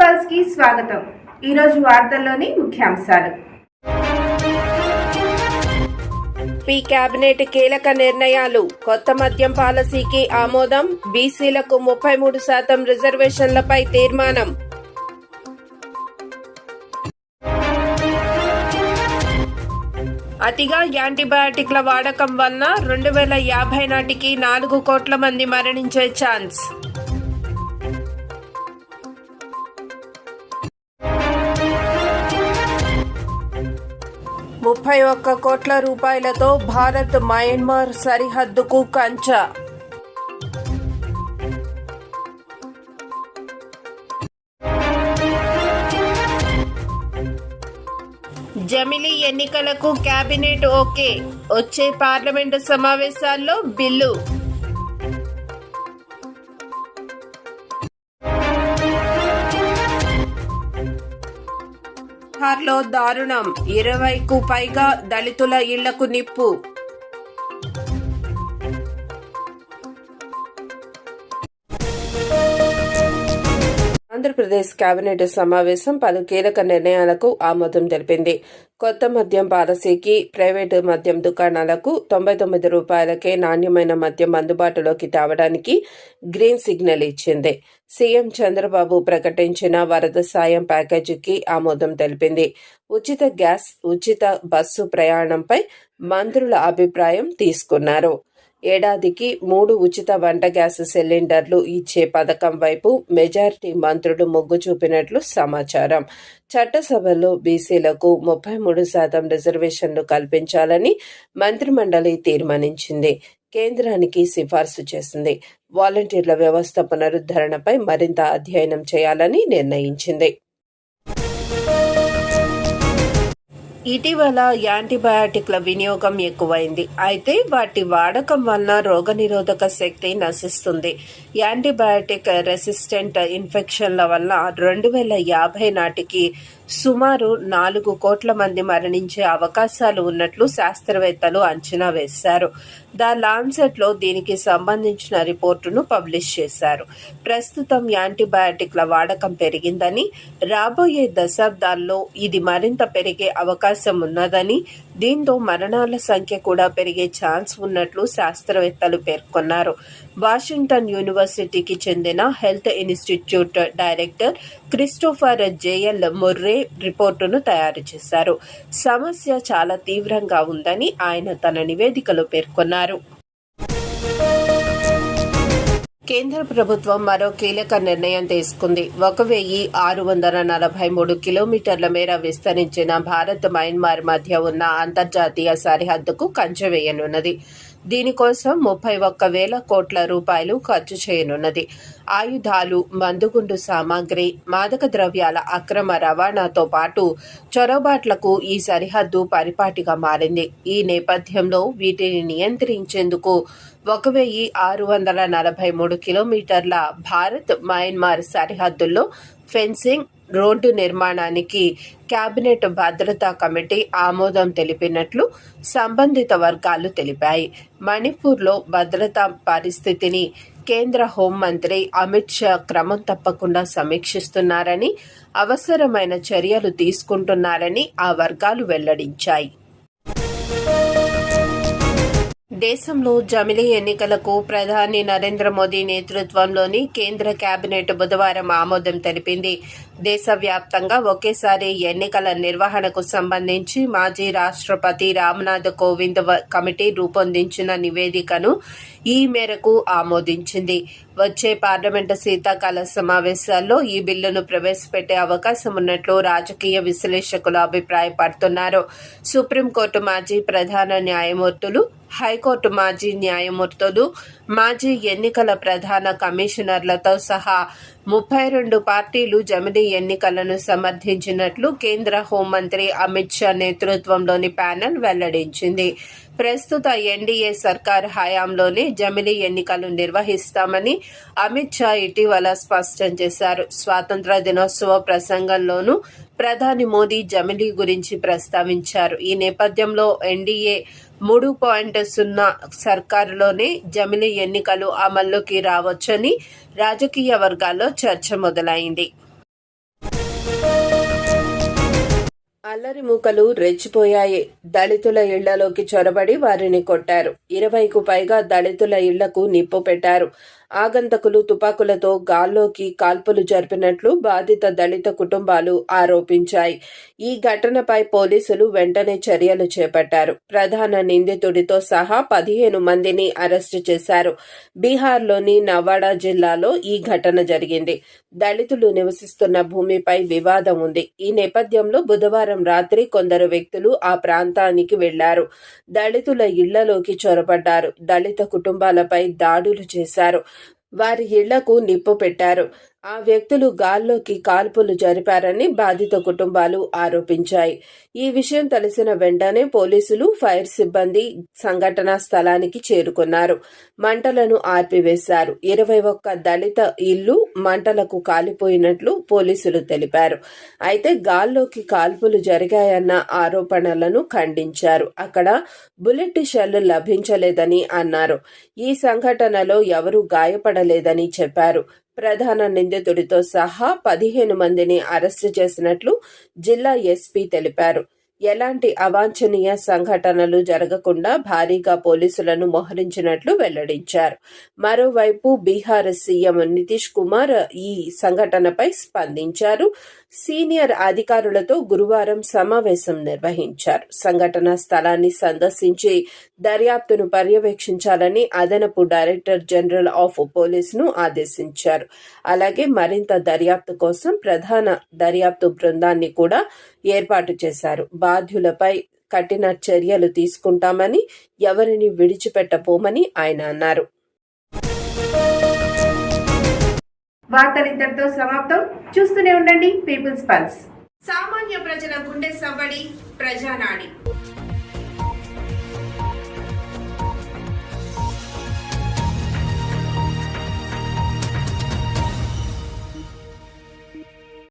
పల్స్కి స్వాగతం. ఈరోజు వార్తల్లోని ముఖ్యాంశాలు. పి కేబినెట్ కీలక నిర్ణయాలు. కొత్త మద్యం పాలసీకి ఆమోదం. బీసీలకు ముప్పై మూడు శాతం రిజర్వేషన్లపై తీర్మానం. అతిగా యాంటీబయాటిక్ల వాడకం వల్ల రెండు వేల యాభై నాటికి నాలుగు కోట్ల మంది మరణించే ఛాన్స్. ముప్పై ఒక్క కోట్ల రూపాయలతో భారత్ మయన్మార్ సరిహద్దుకు కంచ. జమిలీ ఎన్నికలకు కేబినెట్ ఓకే. వచ్చే పార్లమెంటు సమావేశాల్లో బిల్లు. బీహార్లో దారుణం. ఇరవైకు పైగా దళితుల ఇళ్ళకు నిప్పు. ఆంధ్రప్రదేశ్ కేబినెట్ సమావేశం పలు కీలక నిర్ణయాలకు ఆమోదం తెలిపింది. కొత్త మద్యం పాలసీకి ప్రైవేటు మద్యం దుకాణాలకు తొంభై తొమ్మిది రూపాయలకే నాణ్యమైన మద్యం అందుబాటులోకి తేవడానికి గ్రీన్ సిగ్నల్ ఇచ్చింది. సీఎం చంద్రబాబు ప్రకటించిన వరద సాయం ప్యాకేజీకి ఆమోదం తెలిపింది. ఉచిత గ్యాస్ ఉచిత బస్సు ప్రయాణంపై మంత్రుల అభిప్రాయం తీసుకున్నారు. ఏడాదికి మూడు ఉచిత వంట గ్యాస్ సిలిండర్లు ఇచ్చే పథకం వైపు మెజారిటీ మంత్రులు మొగ్గు చూపినట్లు సమాచారం. చట్టసభలో బీసీలకు ముప్పై మూడు శాతం రిజర్వేషన్లు కల్పించాలని మంత్రిమండలి తీర్మానించింది. కేంద్రానికి సిఫార్సు చేసింది. వాలంటీర్ల వ్యవస్థ పునరుద్ధరణపై మరింత అధ్యయనం చేయాలని నిర్ణయించింది. ఇటీవల యాంటీబయాటిక్ల వినియోగం ఎక్కువైంది. అయితే వాటి వాడకం వలన రోగనిరోధక శక్తి నశిస్తుంది. యాంటీబయాటిక్ రెసిస్టెంట్ ఇన్ఫెక్షన్ల వల్ల రెండు వేల యాభై నాటికి సుమారు నాలుగు కోట్ల మంది మరణించే అవకాశాలు ఉన్నట్లు శాస్త్రవేత్తలు అంచనా వేశారు. ద లాన్సెట్లో దీనికి సంబంధించిన రిపోర్టును పబ్లిష్ చేశారు. ప్రస్తుతం యాంటీబయాటిక్ల వాడకం పెరిగిందని రాబోయే దశాబ్దాల్లో ఇది మరింత పెరిగే అవకాశం ఉన్నదని దీంతో మరణాల సంఖ్య కూడా పెరిగే ఛాన్స్ ఉన్నట్లు శాస్త్రవేత్తలు పేర్కొన్నారు. వాషింగ్టన్ యూనివర్సిటీకి చెందిన health institute director Christopher JL Murray రిపోర్టును తయారు చేశారు. సమస్య చాలా తీవ్రంగా ఉందని ఆయన తన నివేదికలో పేర్కొన్నారు. కేంద్ర ప్రభుత్వం మరో కీలక నిర్ణయం తీసుకుంది. ఒక వెయ్యి ఆరు వందల నలభై మూడు కిలోమీటర్ల మేర విస్తరించిన భారత్ మయన్మార్ మధ్య ఉన్న అంతర్జాతీయ సరిహద్దుకు కంచె వేయనున్నది. దీనికోసం ముప్పై ఒక్క వేల కోట్ల రూపాయలు ఖర్చు చేయనున్నది. ఆయుధాలు మందుగుండు సామాగ్రి మాదక ద్రవ్యాల అక్రమ రవాణాతో పాటు చొరబాట్లకు ఈ సరిహద్దు పరిపాటిగా మారింది. ఈ నేపథ్యంలో వీటిని నియంత్రించేందుకు ఒక వెయ్యి ఆరు వందల నలభై మూడు కిలోమీటర్ల భారత్ మయన్మార్ సరిహద్దుల్లో ఫెన్సింగ్ రోడ్డు నిర్మాణానికి కేబినెట్ భద్రతా కమిటీ ఆమోదం తెలిపినట్లు సంబంధిత వర్గాలు తెలిపాయి. మణిపూర్లో భద్రతా పరిస్థితిని కేంద్ర హోంమంత్రి అమిత్ షా క్రమం తప్పకుండా సమీక్షిస్తున్నారని అవసరమైన చర్యలు తీసుకుంటున్నారని ఆ వర్గాలు వెల్లడించాయి. దేశంలో జమిలీ ఎన్నికలకు ప్రధాని నరేంద్ర మోదీ నేతృత్వంలోని కేంద్ర కేబినెట్ బుధవారం ఆమోదం తెలిపింది. దేశవ్యాప్తంగా ఒకేసారి ఎన్నికల నిర్వహణకు సంబంధించి మాజీ రాష్ట్రపతి రామ్నాథ్ కోవింద్ కమిటీ రూపొందించిన నివేదికను ఈ మేరకు ఆమోదించింది. వచ్చే పార్లమెంటు శీతాకాల సమావేశాల్లో ఈ బిల్లును ప్రవేశపెట్టే అవకాశం ఉన్నట్లు రాజకీయ విశ్లేషకులు అభిప్రాయపడుతున్నారు. సుప్రీంకోర్టు మాజీ ప్రధాన న్యాయమూర్తులు హైకోర్టు మాజీ న్యాయమూర్తులు మాజీ ఎన్నికల ప్రధాన కమిషనర్లతో సహా ముప్పై రెండు పార్టీలు జమిలీ ఎన్నికలను సమర్థించినట్లు కేంద్ర హోంమంత్రి అమిత్ షా నేతృత్వంలోని ప్యానెల్ వెల్లడించింది. ప్రస్తుత ఎన్డీఏ సర్కార్ హయాంలోనే జమిలీ ఎన్నికలు నిర్వహిస్తామని అమిత్ షా ఇటీవల స్పష్టం చేశారు. స్వాతంత్ర దినోత్సవ ప్రసంగంలోనూ ప్రధాని మోదీ జమిలీ గురించి ప్రస్తావించారు. ఈ నేపథ్యంలో ఎన్డీఏ మూడు పాయింట్ సున్నా సర్కారులోనే జమిలి ఎన్నికలు అమల్లోకి రావచ్చని రాజకీయ వర్గాల్లో చర్చ మొదలైంది. అల్లరి మూకలు రెచ్చిపోయాయి. దళితుల ఇళ్ళలోకి చొరబడి వారిని కొట్టారు. ఇరవైకు పైగా దళితుల ఇళ్ళకు నిప్పు పెట్టారు. ఆగంతకులు తుపాకులతో గాల్లోకి కాల్పులు జరిపినట్లు బాధిత దళిత కుటుంబాలు ఆరోపించాయి. ఈ ఘటనపై పోలీసులు వెంటనే చర్యలు చేపట్టారు. ప్రధాన నిందితుడితో సహా పదిహేను మందిని అరెస్టు చేశారు. బీహార్లోని నవాడా జిల్లాలో ఈ ఘటన జరిగింది. దళితులు నివసిస్తున్న భూమిపై వివాదం ఉంది. ఈ నేపథ్యంలో బుధవారం రాత్రి కొందరు వ్యక్తులు ఆ ప్రాంతానికి వెళ్ళారు. దళితుల ఇళ్ళలోకి చొరబడ్డారు. దళిత కుటుంబాలపై దాడులు చేశారు. వారి ఇళ్ళకు నిప్పు పెట్టారు. ఆ వ్యక్తులు గాల్లోకి కాల్పులు జరిపారని బాధిత కుటుంబాలు ఆరోపించాయి. ఈ విషయం తెలిసిన వెంటనే పోలీసులు ఫైర్ సిబ్బంది సంఘటనా స్థలానికి చేరుకున్నారు. మంటలను ఆర్పివేశారు. ఇరవై ఒక్క దళిత ఇల్లు మంటలకు కాలిపోయినట్లు పోలీసులు తెలిపారు. అయితే గాల్లోకి కాల్పులు జరిగాయన్న ఆరోపణలను ఖండించారు. అక్కడ బుల్లెట్ షెల్ లభించలేదని అన్నారు. ఈ సంఘటనలో ఎవరూ గాయపడలేదని చెప్పారు. ప్రధాన నిందితుడితో సహా పదిహేను మందిని అరెస్టు చేసినట్లు జిల్లా ఎస్పీ తెలిపారు. ఎలాంటి అవాంఛనీయ సంఘటనలు జరగకుండా భారీగా పోలీసులను మోహరించినట్లు వెల్లడించారు. మరోవైపు బీహార్ సీఎం నితీష్ కుమార్ ఈ సంఘటనపై స్పందించారు. సీనియర్ అధికారులతో గురువారం సమావేశం నిర్వహించారు. సంఘటన స్థలాన్ని సందర్శించి దర్యాప్తును పర్యవేక్షించాలని అదనపు డైరెక్టర్ జనరల్ ఆఫ్ పోలీసును ఆదేశించారు. అలాగే మరింత దర్యాప్తు కోసం ప్రధాన దర్యాప్తు బృందాన్ని కూడా ఏర్పాటు చేశారు. బాధ్యులపై కఠిన చర్యలు తీసుకుంటామని ఎవరిని విడిచిపెట్టపోమని ఆయన అన్నారు. వార్తలు ఇంతటితో సమాప్తం. చూస్తూనే ఉండండి పీపుల్స్ పల్స్. సామాన్య ప్రజల గుండె సవ్వడి ప్రజానాడి.